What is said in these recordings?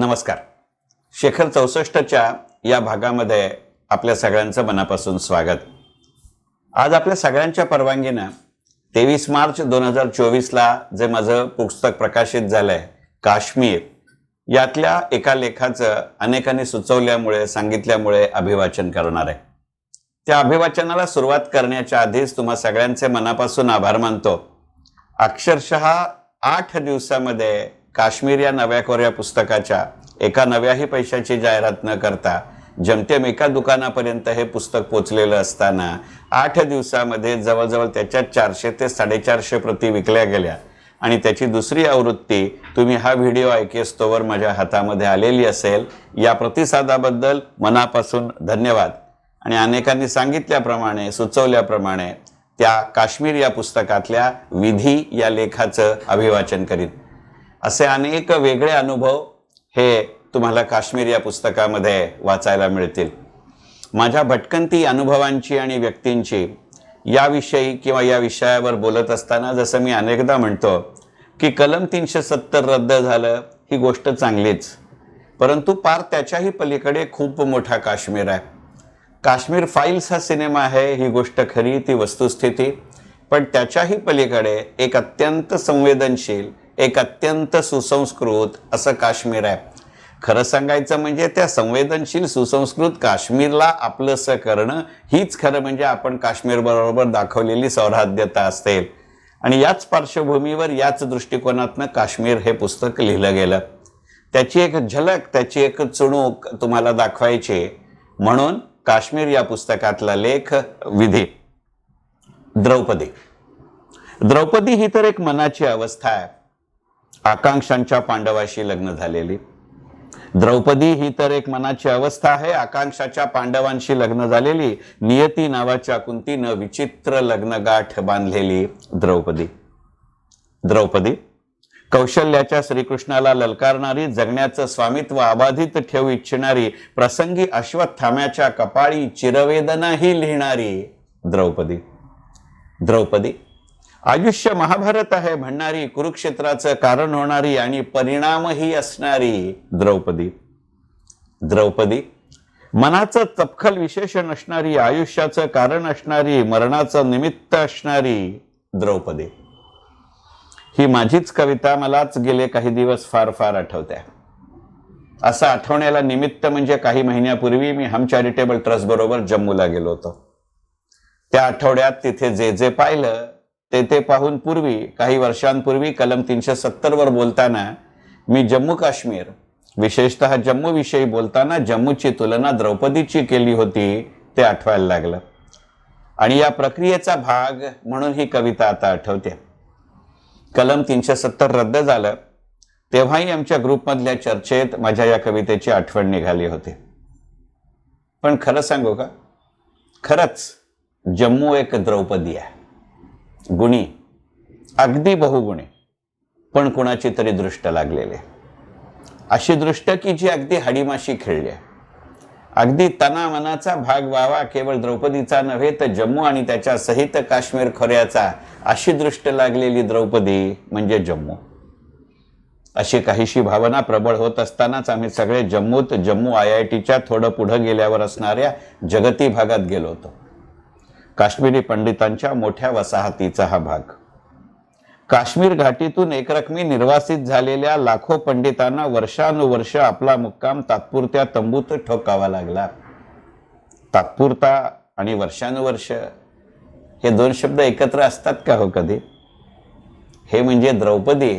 नमस्कार. शेखर चौसष्टच्या या भागामध्ये आपल्या सगळ्यांचं मनापासून स्वागत. आज आपल्या सगळ्यांच्या परवानगीनं तेवीस मार्च दोन हजार चोवीसला जे माझं पुस्तक प्रकाशित झालंय काश्मीर यातल्या एका लेखाचं अनेकांनी सुचवल्यामुळे सांगितल्यामुळे अभिवाचन करणार आहे. त्या अभिवाचनाला सुरुवात करण्याच्या आधीच तुम्हा सगळ्यांचे मनापासून आभार मानतो. अक्षरशः आठ दिवसामध्ये काश्मीर या नव्या कोऱ्या पुस्तकाच्या एका नव्याही पैशाची जाहिरात न करता जमतेम एका दुकानापर्यंत हे पुस्तक पोचलेलं असताना आठ दिवसामध्ये जवळजवळ त्याच्या चारशे ते साडेचारशे प्रती विकल्या गेल्या. आणि त्याची दुसरी आवृत्ती तुम्ही हा व्हिडिओ ऐकेस्तोवर माझ्या हातामध्ये आलेली असेल. या प्रतिसादाबद्दल मनापासून धन्यवाद. आणि अनेकांनी सांगितल्याप्रमाणे सुचवल्याप्रमाणे त्या काश्मीर या पुस्तकातल्या विधी या लेखाचं अभिवाचन करीत असे अनेक वेगळे अनुभव हे तुम्हाला काश्मीर या पुस्तकामध्ये वाचायला मिळतील. माझ्या भटकंती अनुभवांची आणि व्यक्तींची याविषयी किंवा या विषयावर बोलत असताना जसं मी अनेकदा म्हणतो की कलम तीनशे सत्तर रद्द झालं ही गोष्ट चांगलीच. परंतु पार त्याच्याही पलीकडे खूप मोठा काश्मीर आहे. काश्मीर फाईल्स हा सिनेमा आहे ही गोष्ट खरी ती वस्तुस्थिती. पण त्याच्याही पलीकडे एक अत्यंत संवेदनशील एक अत्यंत सुसंस्कृत असं काश्मीर आहे. खरं सांगायचं म्हणजे त्या संवेदनशील सुसंस्कृत काश्मीरला आपलंसं करणं हीच खरं म्हणजे आपण काश्मीरबरोबर दाखवलेली सौहार्द्यता असेल आणि याच पार्श्वभूमीवर याच दृष्टिकोनातनं काश्मीर हे पुस्तक लिहिलं गेलं. त्याची एक झलक त्याची एक चुणूक तुम्हाला दाखवायची म्हणून काश्मीर या पुस्तकातला लेख विधी. द्रौपदी. द्रौपदी ही तर एक मनाची अवस्था आहे. आकांक्षांच्या पांडवाशी लग्न झालेली. द्रौपदी ही तर एक मनाची अवस्था आहे. आकांक्षाच्या पांडवांशी लग्न झालेली. नियती नावाच्या कुंतीनं विचित्र लग्नगाठ बांधलेली द्रौपदी. द्रौपदी कौशल्याच्या श्रीकृष्णाला ललकारणारी जगण्याचं स्वामित्व अबाधित ठेवू इच्छिणारी प्रसंगी अश्वत्थाम्याच्या कपाळी चिरवेदनाही लिहिणारी द्रौपदी. द्रौपदी आयुष्य महाभारत आहे म्हणणारी कुरुक्षेत्राचं कारण होणारी आणि परिणामही असणारी द्रौपदी. द्रौपदी मनाचं तपखल विशेषण असणारी आयुष्याचं कारण असणारी मरणाचं निमित्त असणारी द्रौपदी. ही माझीच कविता मलाच गेले काही दिवस फार फार आठवत्या. असं आठवण्याला निमित्त म्हणजे काही महिन्यापूर्वी मी हम चॅरिटेबल ट्रस्ट बरोबर जम्मूला गेलो होतो. त्या आठवड्यात तिथे जे जे पाहिलं तेथे पाहून पूर्वी काही वर्षांपूर्वी कलम तीनशे सत्तरवर बोलताना मी जम्मू काश्मीर विशेषतः जम्मू विषयी बोलताना जम्मूची तुलना द्रौपदीची केली होती ते आठवायला लागलं. आणि या प्रक्रियेचा भाग म्हणून ही कविता आता आठवते. कलम तीनशे सत्तर रद्द झालं तेव्हाही आमच्या ग्रुपमधल्या चर्चेत माझ्या या कवितेची आठवण निघाली होती. पण खरं सांगू का? खरंच जम्मू एक द्रौपदी आहे. गुणी. अगदी बहुगुणी. पण कुणाची तरी दृष्ट लागलेली. आहे. अशी दृष्ट की जी अगदी हाडीमाशी खेळली आहे. अगदी तना मनाचा भाग व्हावा केवळ द्रौपदीचा नव्हे तर जम्मू आणि त्याच्या सहित काश्मीर खोऱ्याचा अशी दृष्ट लागलेली द्रौपदी म्हणजे जम्मू. अशी काहीशी भावना प्रबळ होत असतानाच आम्ही सगळे जम्मूत जम्मू आय आय टीच्या थोडं पुढं गेल्यावर असणाऱ्या जगती भागात गेलो होतो. काश्मीरी पंडितांच्या मोठ्या वसाहतीचा हा भाग. काश्मीर घाटीतून एकरकमी निर्वासित झालेल्या लाखो पंडितांना वर्षानुवर्ष आपला मुक्काम तात्पुरत्या तंबूत ठोकावा लागला. तात्पुरता आणि वर्षानुवर्ष हे दोन शब्द एकत्र असतात का हो कधी? हे म्हणजे द्रौपदी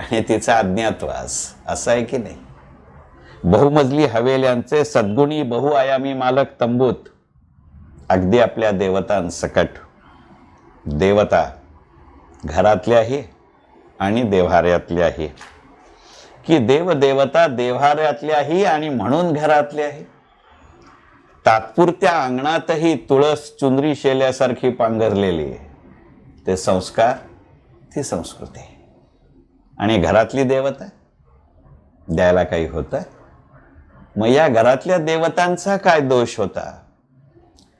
आणि तिचा अज्ञातवास असं आहे की नाही? बहुमजली हवेल्यांचे सद्गुणी बहुआयामी मालक तंबूत अगदी आपल्या देवतांसकट देवता घरातल्याही आणि देव्हाऱ्यातल्याही. की देव देवता देव्हाऱ्यातल्याही आणि म्हणून घरातल्याही. तात्पुरत्या अंगणातही तुळस चुंदरी शेल्यासारखी पांघरलेली ते संस्कार ती संस्कृती. आणि घरातली देवता? द्यायला काही होतं? मग या घरातल्या देवतांचा काय दोष होता?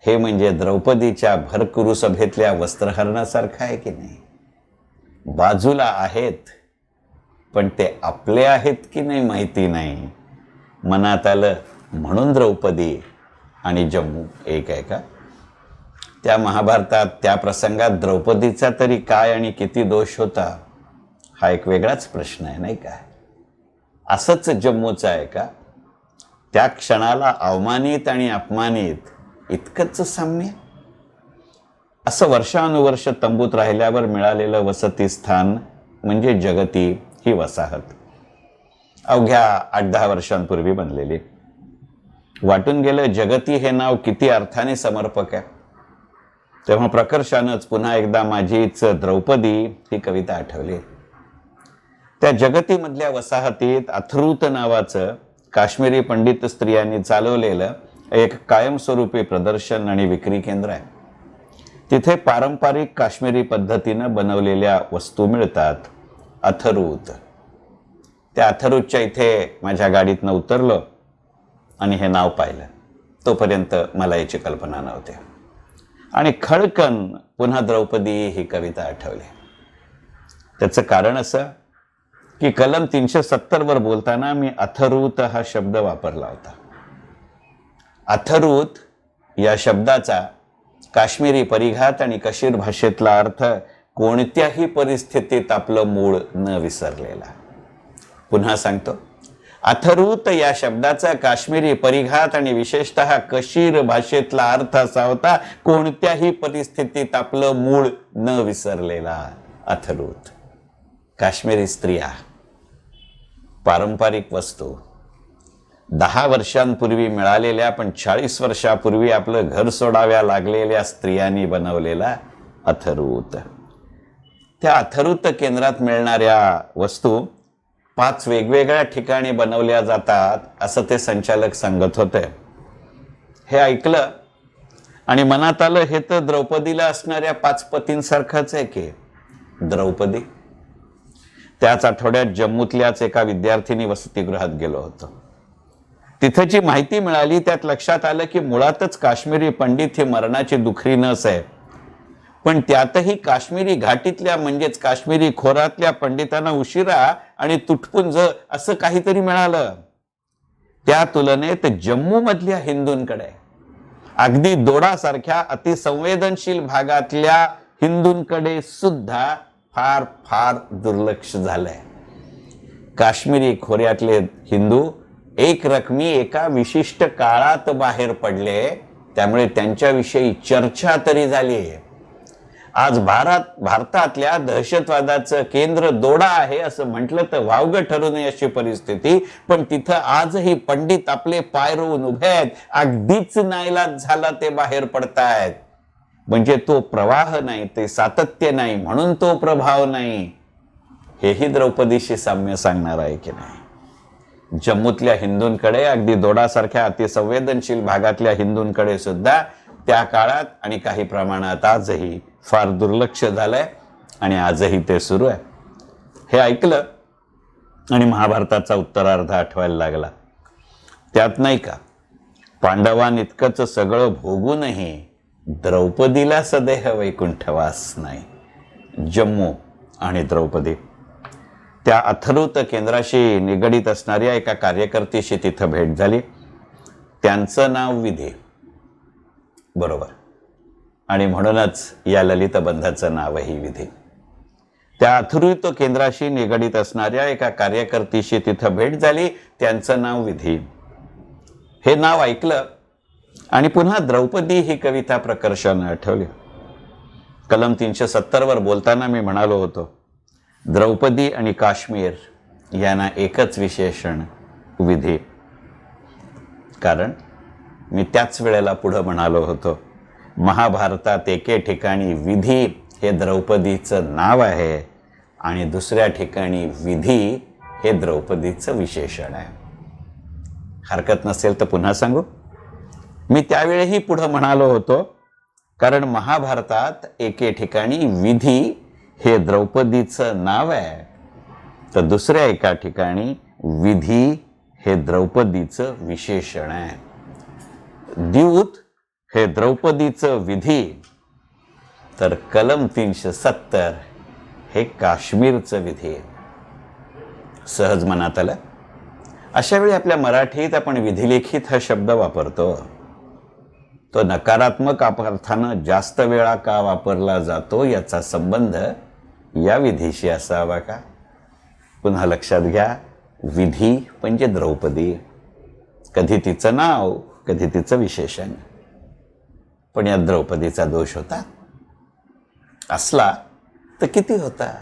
हे म्हणजे द्रौपदीच्या भरकुरू सभेतल्या वस्त्रहरणासारखं आहे की नाही? बाजूला आहेत पण ते आपले आहेत की नाही माहिती नाही. मनात आलं म्हणून द्रौपदी आणि जम्मू एक आहे का? त्या महाभारतात त्या प्रसंगात द्रौपदीचा तरी काय आणि किती दोष होता हा एक वेगळाच प्रश्न आहे नाही का? असंच जम्मूचं आहे का? त्या क्षणाला अवमानित आणि अपमानित इतकंच साम्य? असं वर्षानुवर्ष तंबूत राहिल्यावर मिळालेलं वसती स्थान म्हणजे जगती ही वसाहत. अवघ्या आठ दहा वर्षांपूर्वी बनलेली. वाटून गेलं जगती हे नाव किती अर्थाने समर्पक आहे. तेव्हा प्रकर्षानंच पुन्हा एकदा माझीच द्रौपदी ही कविता आठवली. त्या जगतीमधल्या वसाहतीत अथृत नावाचं काश्मीरी पंडित स्त्रियांनी चालवलेलं एक कायमस्वरूपी प्रदर्शन आणि विक्री केंद्र आहे. तिथे पारंपरिक काश्मीरी पद्धतीनं बनवलेल्या वस्तू मिळतात. अथरूत त्या अथरूतच्या इथे माझ्या गाडीतनं उतरलो आणि हे नाव पाहिलं. तोपर्यंत मला याची कल्पना नव्हती. आणि खडकन पुन्हा द्रौपदी ही कविता आठवली. त्याचं कारण असं की कलम तीनशे सत्तरवर बोलताना मी अथरूत हा शब्द वापरला होता. अथरूत या शब्दाचा काश्मीरी परिघात आणि कशीर भाषेतला अर्थ कोणत्याही परिस्थितीत आपलं मूळ न विसरलेला. पुन्हा सांगतो. अथरूत या शब्दाचा काश्मीरी परिघात आणि विशेषतः कशीर भाषेतला अर्थ असा होता कोणत्याही परिस्थितीत आपलं मूळ न विसरलेला अथरूत. काश्मीरी स्त्रिया पारंपरिक वस्तू दहा वर्षांपूर्वी मिळालेल्या पण चाळीस वर्षापूर्वी आपलं घर सोडाव्या लागलेल्या स्त्रियांनी बनवलेला अथरूत. त्या अथरूत केंद्रात मिळणाऱ्या वस्तू पाच वेगवेगळ्या ठिकाणी बनवल्या जातात असं ते संचालक सांगत होते. हे ऐकलं आणि मनात आलं हे तर द्रौपदीला असणाऱ्या पाच पतींसारखंच आहे की द्रौपदी? त्याच आठवड्यात जम्मूतल्याच एका विद्यार्थिनी वसतिगृहात गेलो होतो. तिथं जी माहिती मिळाली त्यात लक्षात आलं की मुळातच काश्मीरी पंडित हे मरणाची दुखरी नस आहे. पण त्यातही काश्मीरी घाटीतल्या म्हणजेच काश्मीरी खोरातल्या पंडितांना उशिरा आणि तुटपुंज असं काहीतरी मिळालं. त्या तुलनेत जम्मू मधल्या हिंदूंकडे अगदी दोडासारख्या अतिसंवेदनशील भागातल्या हिंदूंकडे सुद्धा फार फार दुर्लक्ष झालंय. काश्मीरी खोऱ्यातले हिंदू एक रकमी एका विशिष्ट काळात बाहेर पडले त्यामुळे त्यांच्याविषयी चर्चा तरी झाली आहे. आज भारत भारतातल्या दहशतवादाचं केंद्र दोडा आहे असं म्हटलं तर वावगं ठरू नये अशी परिस्थिती पण तिथं आजही पंडित आपले पाय रोवून उभे आहेत. अगदीच नाईलाज झाला ते बाहेर पडतायत. म्हणजे तो प्रवाह नाही ते सातत्य नाही म्हणून तो प्रभाव नाही. हेही द्रौपदीशी साम्य सांगणार आहे की नाही? जम्मूतल्या हिंदूंकडे अगदी दोडासारख्या अतिसंवेदनशील भागातल्या हिंदूंकडे सुद्धा त्या काळात आणि काही प्रमाणात आजही फार दुर्लक्ष झालंय आणि आजही ते सुरू आहे. हे ऐकलं आणि महाभारताचा उत्तरार्ध आठवायला लागला. त्यात नाही का? पांडवान इतकंच सगळं भोगूनही द्रौपदीला सदेह वैकुंठवास नाही. जम्मू आणि द्रौपदी. त्या अथरुत केंद्राशी निगडीत असणाऱ्या एका कार्यकर्तीशी तिथं भेट झाली. त्यांचं नाव विधी. बरोबर. आणि म्हणूनच या ललितबंधाचं नावही विधे. त्या अथुरित केंद्राशी निगडीत असणाऱ्या एका कार्यकर्तीशी तिथं भेट झाली. त्यांचं नाव विधी. हे नाव ऐकलं आणि पुन्हा द्रौपदी ही कविता प्रकर्षानं आठवली. कलम तीनशे सत्तरवर बोलताना मी म्हणालो होतो द्रौपदी आणि काश्मीर यांना एकच विशेषण विधी. कारण मी त्याच वेळेला पुढं म्हणालो होतो महाभारतात एके ठिकाणी विधी हे द्रौपदीचं नाव आहे आणि दुसऱ्या ठिकाणी विधी हे द्रौपदीचं विशेषण आहे. हरकत नसेल तर पुन्हा सांगू. मी त्यावेळेही पुढं म्हणालो होतो कारण महाभारतात एके ठिकाणी विधी हे द्रौपदीचं नाव आहे. तर दुसऱ्या एका ठिकाणी विधी हे द्रौपदीचं विशेषण आहे. द्यूत हे द्रौपदीचं विधी. तर कलम तीनशे सत्तर हे काश्मीरचं विधी सहज मनात आलं? अशा वेळी आपल्या मराठीत आपण विधिलेखित हा शब्द वापरतो. तो नकारात्मक अर्थानं जास्त वेळा का वापरला जातो याचा संबंध या विधीशी असावा का? पुन्हा लक्षात घ्या विधी म्हणजे द्रौपदी. कधी तिचं नाव कधी तिचं विशेषण. पण या द्रौपदीचा दोष होता. असला तर किती होता?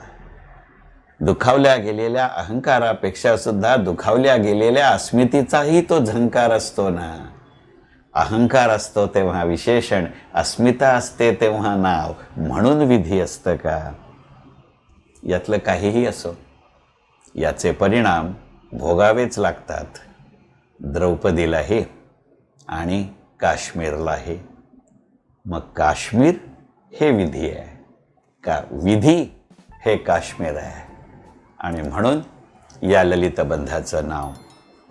दुखावल्या गेलेल्या अहंकारापेक्षा सुद्धा दुखावल्या गेलेल्या अस्मितीचाही तो झंकार असतो ना. अहंकार असतो तेव्हा विशेषण अस्मिता असते तेव्हा नाव. म्हणून विधी असतं का? यातलं काहीही असो याचे परिणाम भोगावेच लागतात द्रौपदीलाही आणि काश्मीरलाही. मग काश्मीर हे विधी आहे का? विधी हे काश्मीर आहे. आणि म्हणून या ललितबंधाचं नाव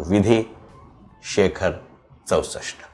विधी शेखर चौसष्ट.